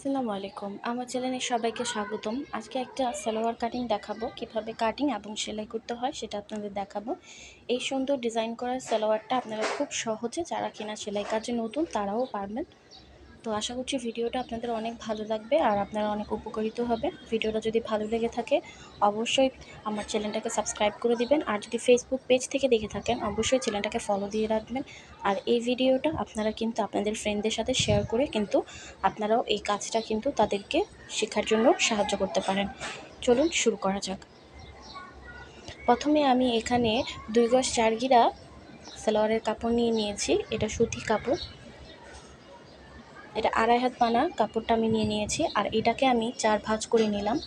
আসসালামু আলাইকুম। আমার চ্যানেলে সবাইকে স্বাগতম। আজকে একটা সালোয়ার কাটিং দেখাবো, কীভাবে কাটিং এবং সেলাই করতে হয় সেটা আপনাদের দেখাবো। এই সুন্দর ডিজাইন করা সালোয়ারটা আপনারা খুব সহজে যারা কিনা সেলাই কাজে নতুন তারাও পারবেন। তো আশা করছি ভিডিওটা আপনাদের অনেক ভালো লাগবে আর আপনারা অনেক উপকারিত হবে ভিডিওটা যদি ভালো লেগে থাকে, অবশ্যই আমার চ্যানেলটাকে সাবস্ক্রাইব করে দিবেন আর যদি ফেসবুক পেজ থেকে দেখে থাকেন, অবশ্যই চ্যানেলটাকে ফলো দিয়ে রাখবেন। আর এই ভিডিওটা আপনারা কিন্তু আপনাদের ফ্রেন্ডদের সাথে শেয়ার করে কিন্তু আপনারাও এই কাজটা কিন্তু তাদেরকে শেখার জন্য সাহায্য করতে পারেন। চলুন শুরু করা যাক। প্রথমে আমি এখানে দুই গজ চার গিরা সালোয়ারের কাপড় নিয়ে নিয়েছি। এটা সুতি কাপড়। এটা আড়াই হাত পানা কাপড়টা আমি নিয়ে নিয়েছি, আর এটাকে আমি চার ভাঁজ করে নিলাম।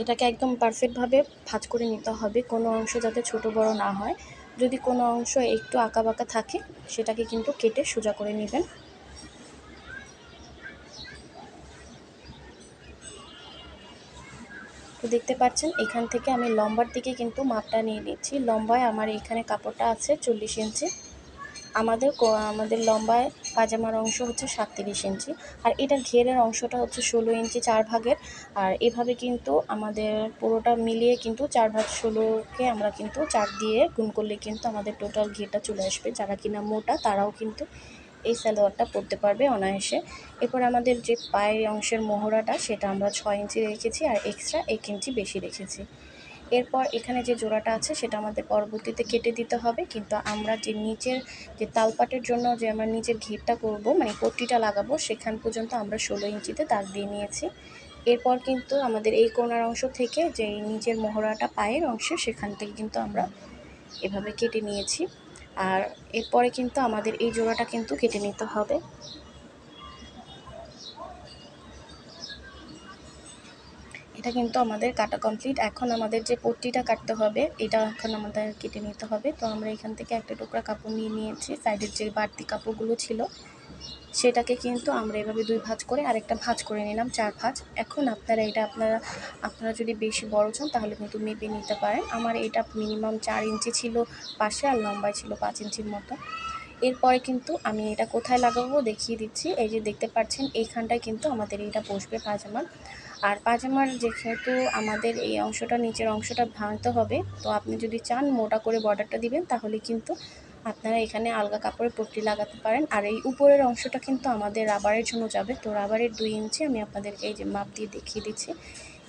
এটাকে একদম পারফেক্টভাবে ভাঁজ করে নিতে হবে, কোনো অংশ যাতে ছোট বড় না হয়। যদি কোনো অংশ একটু আঁকা বাঁকা থাকে, সেটাকে কিন্তু কেটে সোজা করে নেবেন। তো দেখতে পাচ্ছেন, এখান থেকে আমি লম্বার দিকে কিন্তু মাপটা নিয়ে নিচ্ছি। লম্বায় আমার এখানে কাপড়টা আছে চল্লিশ ইঞ্চি। আমাদের আমাদের লম্বায় পাজামার অংশ হচ্ছে সাতত্রিশ ইঞ্চি, আর এটার ঘেরের অংশটা হচ্ছে ষোলো ইঞ্চি চার ভাগের। আর এভাবে কিন্তু আমাদের পুরোটা মিলিয়ে কিন্তু চার ভাগ ষোলোকে আমরা কিন্তু চার দিয়ে গুণ করলে কিন্তু আমাদের টোটাল ঘেরটা চলে আসবে। যারা কিনা মোটা, তারাও কিন্তু এই সালোয়ারটা পরতে পারবে অনায়াসে। এরপর আমাদের যে পায়ের অংশের মোহরাটা, সেটা আমরা ছয় ইঞ্চি রেখেছি, আর এক্সট্রা এক ইঞ্চি বেশি রেখেছি। এরপর এখানে যে জোড়াটা আছে, সেটা আমাদের পরবর্তীতে কেটে দিতে হবে। কিন্তু আমরা যে নিচের যে তালপাটের জন্য যে আমরা নিচের ঘেরটা করব মানে পট্টিটা লাগাবো, সেখান পর্যন্ত আমরা ষোলো ইঞ্চিতে দাগ দিয়ে নিয়েছি। এরপর কিন্তু আমাদের এই কোনার অংশ থেকে যে নিচের মোহরাটা পায়ের অংশ, সেখান থেকে কিন্তু আমরা এভাবে কেটে নিয়েছি। আর এরপরে কিন্তু আমাদের এই জোড়াটা কিন্তু কেটে নিতে হবে। এটা কিন্তু আমাদের কাটা কমপ্লিট এখন আমাদের যে পট্টিটা কাটতে হবে, এটা এখন আমাদের কেটে নিতে হবে। তো আমরা এখান থেকে একটা টুকরা কাপড় নিয়ে নিয়েছি, সাইডের যে বাড়তি কাপড়গুলো ছিল, সেটাকে কিন্তু আমরা এভাবে দুই ভাঁজ করে আরেকটা ভাঁজ করে নিলাম, চার ভাঁজ। এখন আপনারা এটা, আপনারা আপনারা যদি বেশি বড় চান, তাহলে কিন্তু মেপে নিতে পারেন। আমার এটা মিনিমাম চার ইঞ্চি ছিল পাশে আর লম্বায় ছিল পাঁচ ইঞ্চির মতো। এরপরে কিন্তু আমি এটা কোথায় লাগাবো দেখিয়ে দিচ্ছি। এই যে দেখতে পাচ্ছেন, এইখানটায় কিন্তু আমাদের এটা বসবে পাজামার আর পাজামার যেহেতু আমাদের এই অংশটা, নিচের অংশটা ভাঙতে হবে, তো আপনি যদি চান মোটা করে বর্ডারটা দিবেন, তাহলে কিন্তু আপনারা এখানে আলগা কাপড়ে পট্টি লাগাতে পারেন। আর এই উপরের অংশটা কিন্তু আমাদের রাবারের জন্য যাবে। তো রাবারের দুই ইঞ্চি আমি আপনাদেরকে এই যে মাপ দিয়ে দেখিয়ে দিচ্ছি।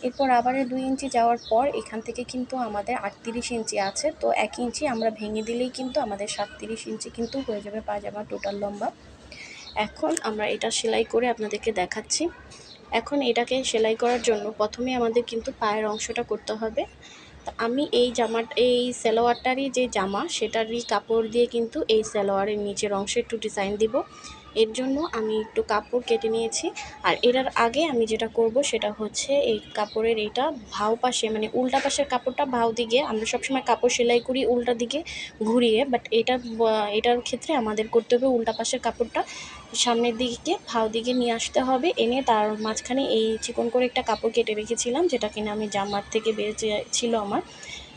এরপর রাবারের দুই ইঞ্চি যাওয়ার পর এখান থেকে কিন্তু আমাদের আটত্রিশ ইঞ্চি আছে। তো এক ইঞ্চি আমরা ভেঙে দিলেই কিন্তু আমাদের সাতত্রিশ ইঞ্চি কিন্তু হয়ে যাবে পাজামা টোটাল লম্বা। এখন আমরা এটা সেলাই করে আপনাদেরকে দেখাচ্ছি। এখন এটাকে সেলাই করার জন্য প্রথমে আমাদের কিন্তু পায়ের অংশটা করতে হবে। আমি এই জামা এই সালোয়ারটারই যে জামা, সেটারই কাপড় দিয়ে কিন্তু এই সালোয়ারের নিচের অংশে একটু ডিজাইন দিব। এর জন্য আমি একটু কাপড় কেটে নিয়েছি। আর এটার আগে আমি যেটা করব সেটা হচ্ছে এই কাপড়ের এইটা ভাও পাশে মানে উল্টা পাশের কাপড়টা ভাও দিকে, আমরা সবসময় কাপড় সেলাই করি উল্টা দিকে ঘুরিয়ে বাট এটা এটার ক্ষেত্রে আমাদের করতে হবে উল্টা পাশের কাপড়টা সামনের দিকে ভাও দিকে নিয়ে আসতে হবে, এনে তার মাঝখানে এই চিকন করে একটা কাপড় কেটে রেখেছিলাম, যেটা কিনা আমি জামার থেকে বেঁচে ছিল আমার।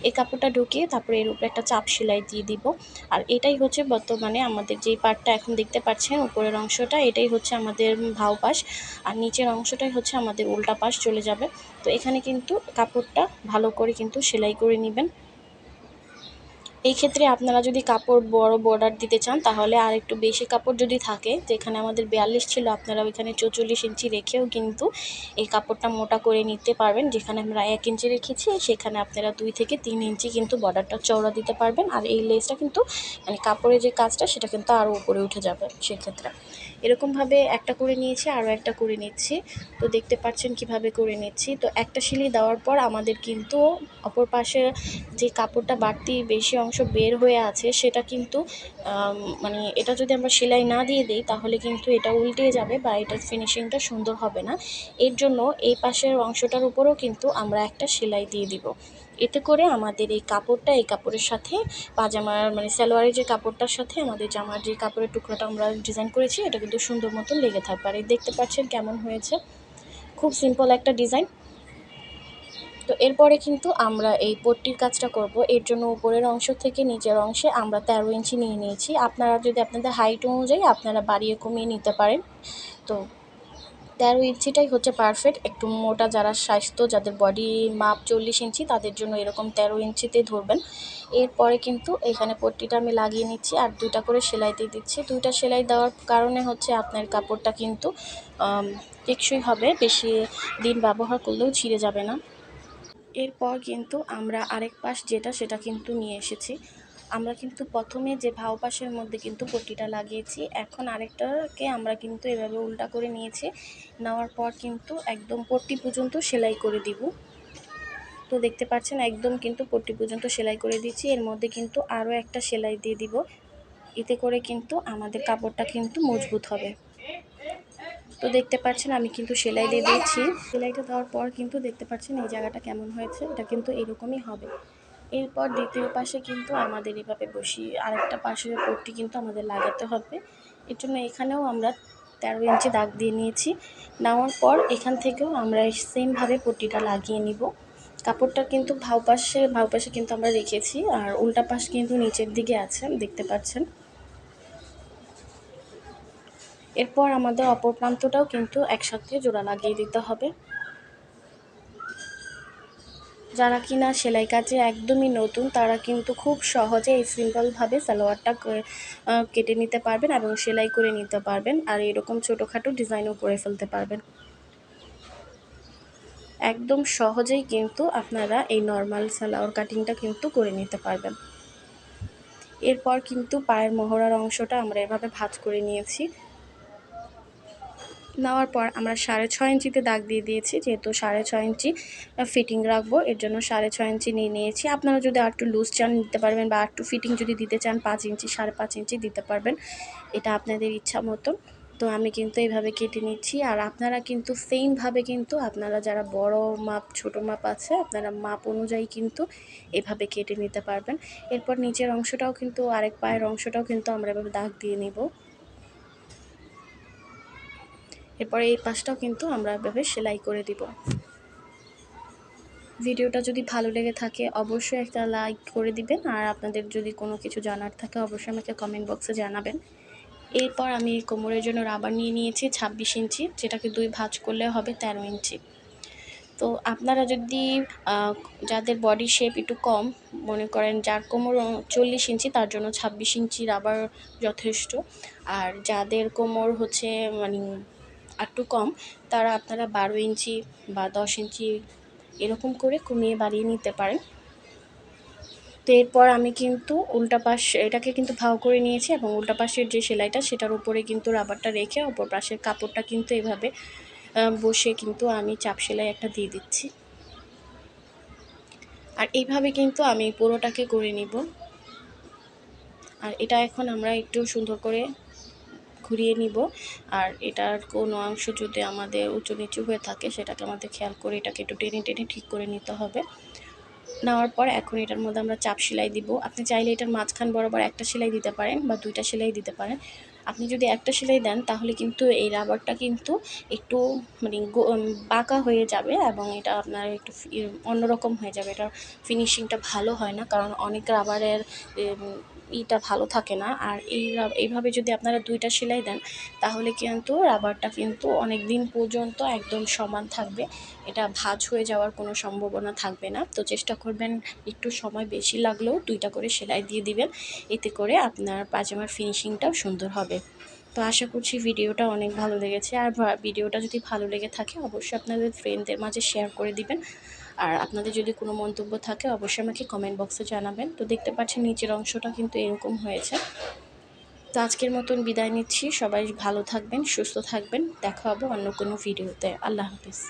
এই কাপড়টা ঢুকিয়ে তারপরে এর উপরে একটা চাপ সেলাই দিয়ে দিব। আর এটাই হচ্ছে বর্তমানে আমাদের যেই পার্টটা এখন দেখতে পাচ্ছেন, উপরের অংশটা, এটাই হচ্ছে আমাদের ভাও পাশ। আর নিচের অংশটাই হচ্ছে আমাদের উল্টা পাশ চলে যাবে। তো এখানে কিন্তু কাপড়টা ভালো করে কিন্তু সেলাই করে নেবেন। এই ক্ষেত্রে আপনারা যদি কাপড় বড় বর্ডার দিতে চান, তাহলে আর একটু বেশি কাপড় যদি থাকে, যেখানে আমাদের বিয়াল্লিশ ছিল, আপনারা ওইখানে চৌচল্লিশ ইঞ্চি রেখেও কিন্তু এই কাপড়টা মোটা করে নিতে পারবেন, যেখানে আমরা এক ইঞ্চি রেখেছি, সেখানে আপনারা দুই থেকে তিন ইঞ্চি কিন্তু বর্ডারটা চওড়া দিতে পারবেন, আর এই লেসটা কিন্তু মানে কাপড়ের যে কাজটা, সেটা কিন্তু আরও উপরে উঠে যাবে সেক্ষেত্রে। এরকমভাবে একটা করে নিয়েছি আরও একটা করে নিচ্ছি, তো দেখতে পাচ্ছেন কীভাবে করে নিচ্ছি, তো একটা সিলি দেওয়ার পর আমাদের কিন্তু অপর পাশে যে কাপড়টা বাড়তি বেশি অংশ বের হয়ে আছে, সেটা কিন্তু মানে এটা যদি আমরা সেলাই না দিয়ে দিই, তাহলে কিন্তু এটা উল্টে যাবে বা এটার ফিনিশিংটা সুন্দর হবে না। এর জন্য এই পাশের অংশটার উপরেও কিন্তু আমরা একটা সেলাই দিয়ে দিব। এতে করে আমাদের এই কাপড়টা, এই কাপড়ের সাথে পাজামার মানে সালোয়ারের যে কাপড়টার সাথে আমাদের জামার যে কাপড়ের টুকরোটা আমরা ডিজাইন করেছি, এটা কিন্তু সুন্দর মতন লেগে থাকবে। আর এই দেখতে পাচ্ছেন কেমন হয়েছে? খুব সিম্পল একটা ডিজাইন। তো এরপরে কিন্তু আমরা এই পট্টির কাজটা করব। এর জন্য উপরের অংশ থেকে নিচের অংশে আমরা তেরো ইঞ্চি নিয়ে নিয়েছি। আপনারা যদি আপনাদের হাইট অনুযায়ী আপনারা বাড়িয়ে কমিয়ে নিতে পারেন। তো তেরো ইঞ্চিটাই হচ্ছে পারফেক্ট একটু মোটা যারা স্বাস্থ্য, যাদের বডি মাপ চল্লিশ ইঞ্চি, তাদের জন্য এরকম তেরো ইঞ্চিতে ধরবেন। এরপরে কিন্তু এখানে পট্টিটা আমি লাগিয়ে নিচ্ছি আর দুইটা করে সেলাই দিয়ে দিচ্ছি। দুইটা সেলাই দেওয়ার কারণে হচ্ছে আপনার কাপড়টা কিন্তু টেকসই হবে। বেশি দিন ব্যবহার করলেও ছিঁড়ে যাবে না। এরপর কিন্তু আমরা আরেক পাশ যেটা, সেটা কিন্তু নিয়ে এসেছি। আমরা কিন্তু প্রথমে যে ভাও পাশের মধ্যে কিন্তু পট্টিটা লাগিয়েছি, এখন আরেকটাকে আমরা কিন্তু এভাবে উল্টা করে নিয়েছি। নেওয়ার পর কিন্তু একদম পট্টি পর্যন্ত সেলাই করে দিব। তো দেখতে পাচ্ছেন একদম কিন্তু পট্টি পর্যন্ত সেলাই করে দিচ্ছি এর মধ্যে কিন্তু আরও একটা সেলাই দিয়ে দিব। এতে করে কিন্তু আমাদের কাপড়টা কিন্তু মজবুত হবে। তো দেখতে পাচ্ছেন, আমি কিন্তু সেলাই দিয়ে দিয়েছি। সেলাইটা দেওয়ার পর কিন্তু দেখতে পাচ্ছেন এই জায়গাটা কেমন হয়েছে, এটা কিন্তু এরকমই হবে। এরপর দ্বিতীয় পাশে কিন্তু আমাদের এভাবে বসিয়ে, আরেকটা পাশের পট্টি কিন্তু আমাদের লাগাতে হবে। এর জন্য এখানেও আমরা তেরো ইঞ্চি দাগ দিয়ে নিয়েছি। নেওয়ার পর এখান থেকেও আমরা সেমভাবে পট্টিটা লাগিয়ে নিব। কাপড়টা কিন্তু ভাও পাশে পাশে কিন্তু আমরা রেখেছি, আর উল্টা পাশ কিন্তু নিচের দিকে আছে, দেখতে পাচ্ছেন। এরপর আমাদের অপর প্রান্তটাও কিন্তু একসাথে জোড়া লাগিয়ে দিতে হবে। যারা কিনা সেলাই কাজে একদমই নতুন, তারা কিন্তু খুব সহজে এই সিম্পলভাবে সালোয়ারটা কেটে নিতে পারবেন এবং সেলাই করে নিতে পারবেন আর এরকম ছোটোখাটো ডিজাইনও করে ফেলতে পারবেন। একদম সহজেই কিন্তু আপনারা এই নর্মাল সালোয়ার কাটিংটা কিন্তু করে নিতে পারবেন। এরপর কিন্তু পায়ের মহড়ার অংশটা আমরা এভাবে ভাজ করে নিয়েছি। নেওয়ার পর আমরা সাড়ে ছয় ইঞ্চিতে দাগ দিয়ে দিয়েছি, যেহেতু সাড়ে ছয় ইঞ্চি ফিটিং রাখব, এর জন্য সাড়ে ছয় ইঞ্চি নিয়ে নিয়েছি। আপনারা যদি আর একটু লুজ চান নিতে পারবেন বা একটু ফিটিং যদি দিতে চান, পাঁচ ইঞ্চি, সাড়ে পাঁচ ইঞ্চি দিতে পারবেন। এটা আপনাদের ইচ্ছা মতন তো আমি কিন্তু এইভাবে কেটে নিচ্ছি। আর আপনারা কিন্তু সেমভাবে কিন্তু আপনারা যারা বড় মাপ, ছোট মাপ আছে, আপনারা মাপ অনুযায়ী কিন্তু এভাবে কেটে নিতে পারবেন। এরপর নিচের অংশটাও কিন্তু, আরেক পায়ের অংশটাও কিন্তু আমরা এভাবে দাগ দিয়ে নিব। এরপরে এই পাশটাও কিন্তু আমরা এভাবে সেলাই করে দিব। ভিডিওটা যদি ভালো লেগে থাকে, অবশ্যই একটা লাইক করে দিবেন। আর আপনাদের যদি কোনো কিছু জানার থাকে, অবশ্যই আমাকে কমেন্ট বক্সে জানাবেন। এরপর আমি কোমরের জন্য রাবার নিয়ে নিয়েছি ছাব্বিশ ইঞ্চি, যেটাকে দুই ভাঁজ করলে হবে তেরো ইঞ্চি। তো আপনারা যদি যাদের বডি শেপ একটু কম, মনে করেন যার কোমর চল্লিশ ইঞ্চি, তার জন্য ছাব্বিশ ইঞ্চি রাবার যথেষ্ট। আর যাদের কোমর হচ্ছে মানে একটু কম, তারা আপনারা বারো ইঞ্চি বা দশ ইঞ্চি এরকম করে কমিয়ে বাড়িয়ে নিতে পারেন। তো এরপর আমি কিন্তু উল্টা পাশ, এটাকে কিন্তু ভাও করে নিয়েছি এবং উল্টা পাশের যে সেলাইটা, সেটার উপরে কিন্তু রাবারটা রেখে অপর পাশের কাপড়টা কিন্তু এভাবে বসে কিন্তু আমি চাপ সেলাই একটা দিয়ে দিচ্ছি। আর এইভাবে কিন্তু আমি পুরোটাকে করে নিব। আর এটা এখন আমরা একটু সুন্দর করে ঘুরিয়ে নিব। আর এটার কোনো অংশ যদি আমাদের উঁচু নিচু হয়ে থাকে, সেটাকে আমাদের খেয়াল করে এটাকে একটু টেনে টেনে ঠিক করে নিতে হবে। নেওয়ার পর এখন এটার মধ্যে আমরা চাপ সেলাই দিব। আপনি চাইলে এটার মাঝখান বরাবর একটা সেলাই দিতে পারেন বা দুইটা সেলাই দিতে পারেন। আপনি যদি একটা সেলাই দেন, তাহলে কিন্তু এই রাবারটা কিন্তু একটু মানে বাঁকা হয়ে যাবে এবং এটা আপনার একটু অন্যরকম হয়ে যাবে। এটার ফিনিশিংটা ভালো হয় না, কারণ অনেক রাবারের ইটা ভালো থাকে না। আর এই এইভাবে যদি আপনারা দুইটা সেলাই দেন, তাহলে কিন্তু রাবারটা কিন্তু অনেক দিন পর্যন্ত একদম সমান থাকবে। এটা ভাজ হয়ে যাওয়ার কোনো সম্ভাবনা থাকবে না। তো চেষ্টা করবেন একটু সময় বেশি লাগলেও দুইটা করে সেলাই দিয়ে দিবেন। এতে করে আপনার পাজামার ফিনিশিংটাও সুন্দর হবে। তো আশা করছি ভিডিওটা অনেক ভালো লেগেছে। আর ভিডিওটা যদি ভালো লেগে থাকে, অবশ্যই আপনাদের ফ্রেন্ডদের মাঝে শেয়ার করে দিবেন। আর আপনাদের যদি কোনো মন্তব্য থাকে, অবশ্যই আমাকে কমেন্ট বক্সে জানাবেন। তো দেখতে পাচ্ছেন নিচের অংশটা কিন্তু এরকম হয়েছে। তো আজকের মতন বিদায় নিচ্ছি। সবাই ভালো থাকবেন, সুস্থ থাকবেন। দেখা হবে অন্য কোনো ভিডিওতে আল্লাহ হাফিজ।